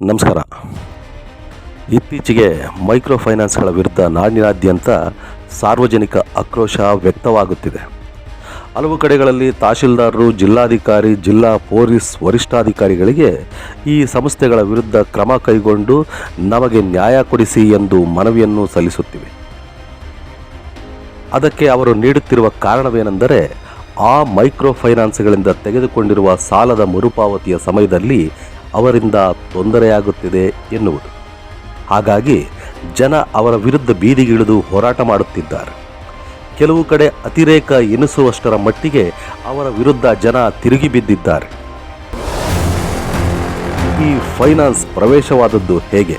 ನಮಸ್ಕಾರ. ಇತ್ತೀಚೆಗೆ ಮೈಕ್ರೋ ಫೈನಾನ್ಸ್ಗಳ ವಿರುದ್ಧ ನಾಡಿನಾದ್ಯಂತ ಸಾರ್ವಜನಿಕ ಆಕ್ರೋಶ ವ್ಯಕ್ತವಾಗುತ್ತಿದೆ. ಹಲವು ಕಡೆಗಳಲ್ಲಿ ತಹಶೀಲ್ದಾರರು, ಜಿಲ್ಲಾಧಿಕಾರಿ, ಜಿಲ್ಲಾ ಪೊಲೀಸ್ ವರಿಷ್ಠಾಧಿಕಾರಿಗಳಿಗೆ ಈ ಸಂಸ್ಥೆಗಳ ವಿರುದ್ಧ ಕ್ರಮ ಕೈಗೊಂಡು ನಮಗೆ ನ್ಯಾಯ ಕೊಡಿಸಿ ಎಂದು ಮನವಿಯನ್ನು ಸಲ್ಲಿಸುತ್ತಿವೆ. ಅದಕ್ಕೆ ಅವರು ನೀಡುತ್ತಿರುವ ಕಾರಣವೇನೆಂದರೆ, ಆ ಮೈಕ್ರೋ ಫೈನಾನ್ಸ್ಗಳಿಂದ ತೆಗೆದುಕೊಂಡಿರುವ ಸಾಲದ ಮರುಪಾವತಿಯ ಸಮಯದಲ್ಲಿ ಅವರಿಂದ ತೊಂದರೆಯಾಗುತ್ತಿದೆ ಎನ್ನುವುದು. ಹಾಗಾಗಿ ಜನ ಅವರ ವಿರುದ್ಧ ಬೀದಿಗಿಳಿದು ಹೋರಾಟ ಮಾಡುತ್ತಿದ್ದಾರೆ. ಕೆಲವು ಕಡೆ ಅತಿರೇಕ ಎನಿಸುವಷ್ಟರ ಮಟ್ಟಿಗೆ ಅವರ ವಿರುದ್ಧ ಜನ ತಿರುಗಿ ಬಿದ್ದಿದ್ದಾರೆ. ಈ ಫೈನಾನ್ಸ್ ಪ್ರವೇಶವಾದದ್ದು ಹೇಗೆ?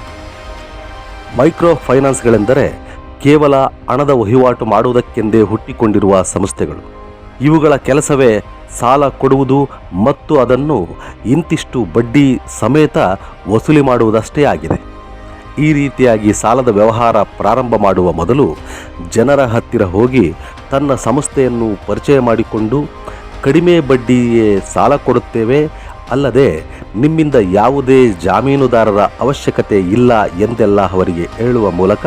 ಮೈಕ್ರೋ ಫೈನಾನ್ಸ್ಗಳೆಂದರೆ ಕೇವಲ ಹಣದ ವಹಿವಾಟು ಮಾಡುವುದಕ್ಕೆಂದೇ ಹುಟ್ಟಿಕೊಂಡಿರುವ ಸಂಸ್ಥೆಗಳು. ಇವುಗಳ ಕೆಲಸವೇ ಸಾಲ ಕೊಡುವುದು ಮತ್ತು ಅದನ್ನು ಇಂತಿಷ್ಟು ಬಡ್ಡಿ ಸಮೇತ ವಸೂಲಿ ಮಾಡುವುದಷ್ಟೇ ಆಗಿದೆ. ಈ ರೀತಿಯಾಗಿ ಸಾಲದ ವ್ಯವಹಾರ ಪ್ರಾರಂಭ ಮಾಡುವ ಮೊದಲು ಜನರ ಹತ್ತಿರ ಹೋಗಿ ತನ್ನ ಸಂಸ್ಥೆಯನ್ನು ಪರಿಚಯ ಮಾಡಿಕೊಂಡು ಕಡಿಮೆ ಬಡ್ಡಿಯೇ ಸಾಲ ಕೊಡುತ್ತೇವೆ ಅಲ್ಲದೆ ನಿಮ್ಮಿಂದ ಯಾವುದೇ ಜಾಮೀನುದಾರರ ಅವಶ್ಯಕತೆ ಇಲ್ಲ ಎಂದೆಲ್ಲ ಅವರಿಗೆ ಹೇಳುವ ಮೂಲಕ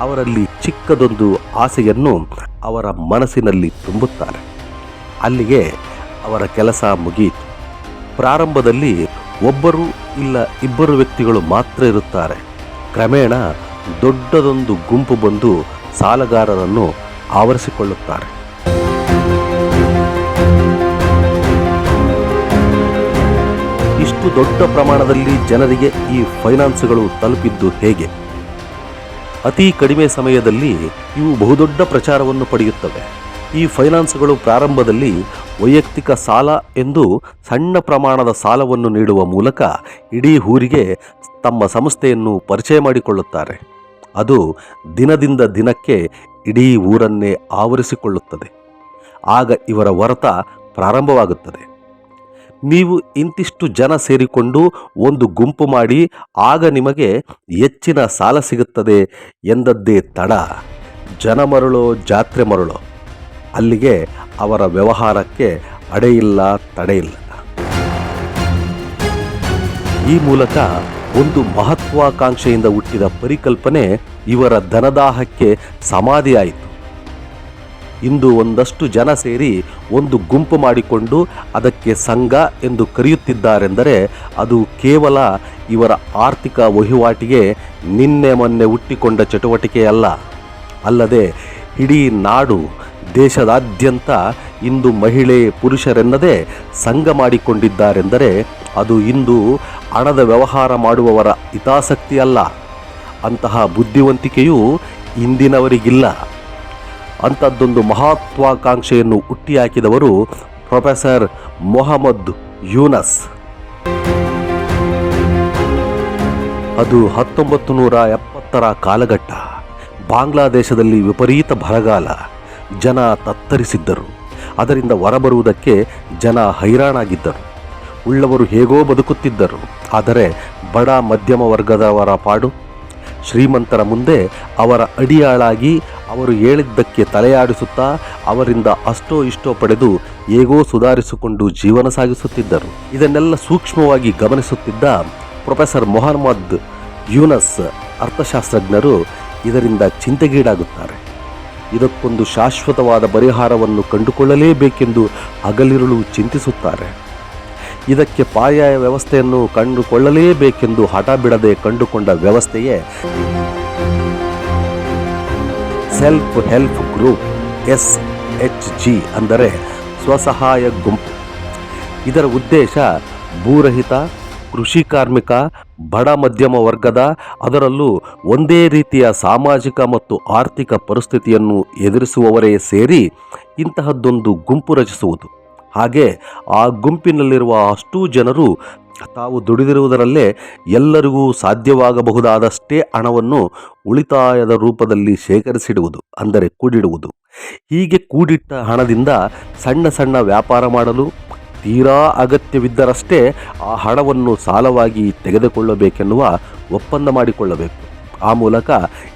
ಅವರಲ್ಲಿ ಚಿಕ್ಕದೊಂದು ಆಸೆಯನ್ನು ಅವರ ಮನಸ್ಸಿನಲ್ಲಿ ತುಂಬುತ್ತಾರೆ. ಅಲ್ಲಿಗೆ ಅವರ ಕೆಲಸ ಮುಗಿಯಿತು. ಪ್ರಾರಂಭದಲ್ಲಿ ಒಬ್ಬರು ಇಲ್ಲ ಇಬ್ಬರು ವ್ಯಕ್ತಿಗಳು ಮಾತ್ರ ಇರುತ್ತಾರೆ. ಕ್ರಮೇಣ ದೊಡ್ಡದೊಂದು ಗುಂಪು ಬಂದು ಸಾಲಗಾರರನ್ನು ಆವರಿಸಿಕೊಳ್ಳುತ್ತಾರೆ. ಇಷ್ಟು ದೊಡ್ಡ ಪ್ರಮಾಣದಲ್ಲಿ ಜನರಿಗೆ ಈ ಫೈನಾನ್ಸ್ಗಳು ತಲುಪಿದ್ದು ಹೇಗೆ? ಅತಿ ಕಡಿಮೆ ಸಮಯದಲ್ಲಿ ಇವು ಬಹುದೊಡ್ಡ ಪ್ರಚಾರವನ್ನು ಪಡೆಯುತ್ತವೆ. ಈ ಫೈನಾನ್ಸ್ಗಳು ಪ್ರಾರಂಭದಲ್ಲಿ ವೈಯಕ್ತಿಕ ಸಾಲ ಎಂದು ಸಣ್ಣ ಪ್ರಮಾಣದ ಸಾಲವನ್ನು ನೀಡುವ ಮೂಲಕ ಇಡೀ ಊರಿಗೆ ತಮ್ಮ ಸಂಸ್ಥೆಯನ್ನು ಪರಿಚಯ ಮಾಡಿಕೊಳ್ಳುತ್ತಾರೆ. ಅದು ದಿನದಿಂದ ದಿನಕ್ಕೆ ಇಡೀ ಊರನ್ನೇ ಆವರಿಸಿಕೊಳ್ಳುತ್ತದೆ. ಆಗ ಇವರ ವರತ ಪ್ರಾರಂಭವಾಗುತ್ತದೆ. ನೀವು ಇಂತಿಷ್ಟು ಜನ ಸೇರಿಕೊಂಡು ಒಂದು ಗುಂಪು ಮಾಡಿ ಆಗ ನಿಮಗೆ ಹೆಚ್ಚಿನ ಸಾಲ ಸಿಗುತ್ತದೆ ಎಂದದ್ದೇ ತಡ. ಜನ ಮರಳೋ ಜಾತ್ರೆ ಮರಳೋ. ಅಲ್ಲಿಗೆ ಅವರ ವ್ಯವಹಾರಕ್ಕೆ ಅಡೆಯಿಲ್ಲ ತಡೆಯಿಲ್ಲ ಈ ಮೂಲಕ ಒಂದು ಮಹತ್ವಾಕಾಂಕ್ಷೆಯಿಂದ ಹುಟ್ಟಿದ ಪರಿಕಲ್ಪನೆ ಇವರ ಧನದಾಹಕ್ಕೆ ಸಮಾಧಿಯಾಯಿತು. ಇಂದು ಒಂದಷ್ಟು ಜನ ಸೇರಿ ಒಂದು ಗುಂಪು ಮಾಡಿಕೊಂಡು ಅದಕ್ಕೆ ಸಂಘ ಎಂದು ಕರೆಯುತ್ತಿದ್ದಾರೆಂದರೆ ಅದು ಕೇವಲ ಇವರ ಆರ್ಥಿಕ ವಹಿವಾಟಿಗೆ ನಿನ್ನೆ ಮೊನ್ನೆ ಹುಟ್ಟಿಕೊಂಡ ಚಟುವಟಿಕೆಯಲ್ಲ. ಅಲ್ಲದೆ ಇಡೀ ನಾಡು ದೇಶದಾದ್ಯಂತ ಇಂದು ಮಹಿಳೆ ಪುರುಷರೆನ್ನದೇ ಸಂಘ ಮಾಡಿಕೊಂಡಿದ್ದಾರೆಂದರೆ ಅದು ಇಂದು ಹಣದ ವ್ಯವಹಾರ ಮಾಡುವವರ ಹಿತಾಸಕ್ತಿ ಅಲ್ಲ. ಅಂತಹ ಬುದ್ಧಿವಂತಿಕೆಯೂ ಇಂದಿನವರಿಗಿಲ್ಲ. ಅಂಥದ್ದೊಂದು ಮಹತ್ವಾಕಾಂಕ್ಷೆಯನ್ನು ಹುಟ್ಟಿಹಾಕಿದವರು ಪ್ರೊಫೆಸರ್ ಮೊಹಮ್ಮದ್ ಯೂನಸ್. ಅದು ಹತ್ತೊಂಬತ್ತು ನೂರ ಎಪ್ಪತ್ತರ ಕಾಲಘಟ್ಟ. ಬಾಂಗ್ಲಾದೇಶದಲ್ಲಿ ವಿಪರೀತ ಬರಗಾಲ. ಜನ ತತ್ತರಿಸಿದ್ದರು. ಅದರಿಂದ ಹೊರಬರುವುದಕ್ಕೆ ಜನ ಹೈರಾಣಾಗಿದ್ದರು. ಉಳ್ಳವರು ಹೇಗೋ ಬದುಕುತ್ತಿದ್ದರು. ಆದರೆ ಬಡ ಮಧ್ಯಮ ವರ್ಗದವರ ಪಾಡು, ಶ್ರೀಮಂತರ ಮುಂದೆ ಅವರ ಅಡಿಯಾಳಾಗಿ ಅವರು ಹೇಳಿದ್ದಕ್ಕೆ ತಲೆಯಾಡಿಸುತ್ತಾ ಅವರಿಂದ ಅಷ್ಟೋ ಇಷ್ಟೋ ಪಡೆದು ಹೇಗೋ ಸುಧಾರಿಸಿಕೊಂಡು ಜೀವನ ಸಾಗಿಸುತ್ತಿದ್ದರು. ಇದನ್ನೆಲ್ಲ ಸೂಕ್ಷ್ಮವಾಗಿ ಗಮನಿಸುತ್ತಿದ್ದ ಪ್ರೊಫೆಸರ್ ಮೊಹಮ್ಮದ್ ಯೂನಸ್ ಅರ್ಥಶಾಸ್ತ್ರಜ್ಞರು ಇದರಿಂದ ಚಿಂತೆಗೀಡಾಗುತ್ತಾರೆ. ಇದಕ್ಕೊಂದು ಶಾಶ್ವತವಾದ ಪರಿಹಾರವನ್ನು ಕಂಡುಕೊಳ್ಳಲೇಬೇಕೆಂದು ಹಗಲಿರುಳು ಚಿಂತಿಸುತ್ತಾರೆ. ಇದಕ್ಕೆ ಪರ್ಯಾಯ ವ್ಯವಸ್ಥೆಯನ್ನು ಕಂಡುಕೊಳ್ಳಲೇಬೇಕೆಂದು ಹಠ ಬಿಡದೆ ಕಂಡುಕೊಂಡ ವ್ಯವಸ್ಥೆಯೇ self help group S H G ಅಂದರೆ ಸ್ವಸಹಾಯ ಗುಂಪು. ಇದರ ಉದ್ದೇಶ ಭೂರಹಿತ ಕೃಷಿ ಕಾರ್ಮಿಕ, ಬಡ, ಮಧ್ಯಮ ವರ್ಗದ, ಅದರಲ್ಲೂ ಒಂದೇ ರೀತಿಯ ಸಾಮಾಜಿಕ ಮತ್ತು ಆರ್ಥಿಕ ಪರಿಸ್ಥಿತಿಯನ್ನು ಎದುರಿಸುವವರೇ ಸೇರಿ ಇಂತಹದ್ದೊಂದು ಗುಂಪು ರಚಿಸುವುದು. ಹಾಗೆ ಆ ಗುಂಪಿನಲ್ಲಿರುವ ಅಷ್ಟೂ ಜನರು ತಾವು ದುಡಿದಿರುವುದರಲ್ಲೇ ಎಲ್ಲರಿಗೂ ಸಾಧ್ಯವಾಗಬಹುದಾದಷ್ಟೇ ಹಣವನ್ನು ಉಳಿತಾಯದ ರೂಪದಲ್ಲಿ ಶೇಖರಿಸಿಡುವುದು, ಅಂದರೆ ಕೂಡಿಡುವುದು. ಹೀಗೆ ಕೂಡಿಟ್ಟ ಹಣದಿಂದ ಸಣ್ಣ ಸಣ್ಣ ವ್ಯಾಪಾರ ಮಾಡಲು ತೀರಾ ಅಗತ್ಯವಿದ್ದರಷ್ಟೇ ಆ ಹಣವನ್ನು ಸಾಲವಾಗಿ ತೆಗೆದುಕೊಳ್ಳಬೇಕೆನ್ನುವ ಒಪ್ಪಂದ ಮಾಡಿಕೊಳ್ಳಬೇಕು. ಆ ಮೂಲಕ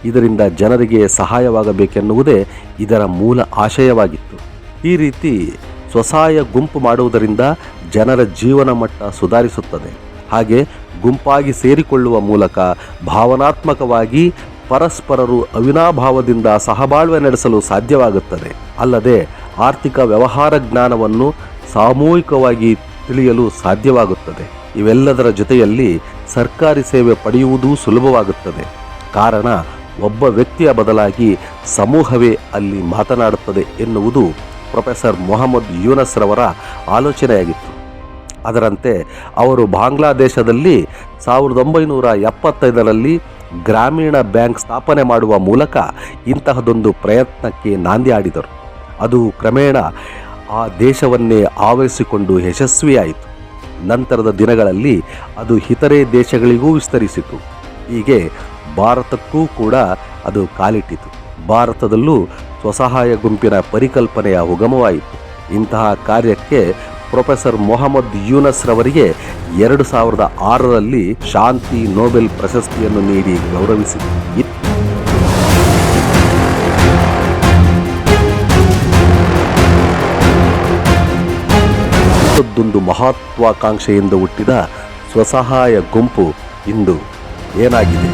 ಇದರಿಂದ ಜನರಿಗೆ ಸಹಾಯವಾಗಬೇಕೆನ್ನುವುದೇ ಇದರ ಮೂಲ ಆಶಯವಾಗಿತ್ತು. ಈ ರೀತಿ ಸ್ವಸಹಾಯ ಗುಂಪು ಮಾಡುವುದರಿಂದ ಜನರ ಜೀವನ ಮಟ್ಟ ಸುಧಾರಿಸುತ್ತದೆ. ಹಾಗೆ ಗುಂಪಾಗಿ ಸೇರಿಕೊಳ್ಳುವ ಮೂಲಕ ಭಾವನಾತ್ಮಕವಾಗಿ ಪರಸ್ಪರರು ಅವಿನಾಭಾವದಿಂದ ಸಹಬಾಳ್ವೆ ನಡೆಸಲು ಸಾಧ್ಯವಾಗುತ್ತದೆ. ಅಲ್ಲದೆ ಆರ್ಥಿಕ ವ್ಯವಹಾರ ಜ್ಞಾನವನ್ನು ಸಾಮೂಹಿಕವಾಗಿ ತಿಳಿಯಲು ಸಾಧ್ಯವಾಗುತ್ತದೆ. ಇವೆಲ್ಲದರ ಜೊತೆಯಲ್ಲಿ ಸರ್ಕಾರಿ ಸೇವೆ ಪಡೆಯುವುದೂ ಸುಲಭವಾಗುತ್ತದೆ. ಕಾರಣ, ಒಬ್ಬ ವ್ಯಕ್ತಿಯ ಬದಲಾಗಿ ಸಮೂಹವೇ ಅಲ್ಲಿ ಮಾತನಾಡುತ್ತದೆ ಎನ್ನುವುದು ಪ್ರೊಫೆಸರ್ ಮೊಹಮ್ಮದ್ ಯೂನಸ್ ರವರ ಆಲೋಚನೆಯಾಗಿತ್ತು. ಅದರಂತೆ, ಅವರು ಬಾಂಗ್ಲಾದೇಶದಲ್ಲಿ ಸಾವಿರದ ಒಂಬೈನೂರ ಎಪ್ಪತ್ತೈದರಲ್ಲಿ ಗ್ರಾಮೀಣ ಬ್ಯಾಂಕ್ ಸ್ಥಾಪನೆ ಮಾಡುವ ಮೂಲಕ ಇಂತಹದೊಂದು ಪ್ರಯತ್ನಕ್ಕೆ ನಾಂದಿ ಆಡಿದರು. ಅದು ಕ್ರಮೇಣ ಆ ದೇಶವನ್ನೇ ಆವರಿಸಿಕೊಂಡು ಯಶಸ್ವಿಯಾಯಿತು. ನಂತರದ ದಿನಗಳಲ್ಲಿ ಅದು ಇತರೆ ದೇಶಗಳಿಗೂ ವಿಸ್ತರಿಸಿತು. ಹೀಗೆ ಭಾರತಕ್ಕೂ ಕೂಡ ಅದು ಕಾಲಿಟ್ಟಿತು. ಭಾರತದಲ್ಲೂ ಸ್ವಸಹಾಯ ಗುಂಪಿನ ಪರಿಕಲ್ಪನೆಯ ಉಗಮವಾಯಿತು. ಇಂತಹ ಕಾರ್ಯಕ್ಕೆ ಪ್ರೊಫೆಸರ್ ಮೊಹಮ್ಮದ್ ಯೂನಸ್ ರವರಿಗೆ ಎರಡು ಸಾವಿರದ ಆರರಲ್ಲಿ ಶಾಂತಿ ನೋಬೆಲ್ ಪ್ರಶಸ್ತಿಯನ್ನು ನೀಡಿ ಗೌರವಿಸಿತು ಇಂಥದ್ದೊಂದು ಮಹತ್ವಾಕಾಂಕ್ಷೆಯಿಂದ ಹುಟ್ಟಿದ ಸ್ವಸಹಾಯ ಗುಂಪು ಇಂದು ಏನಾಗಿದೆ?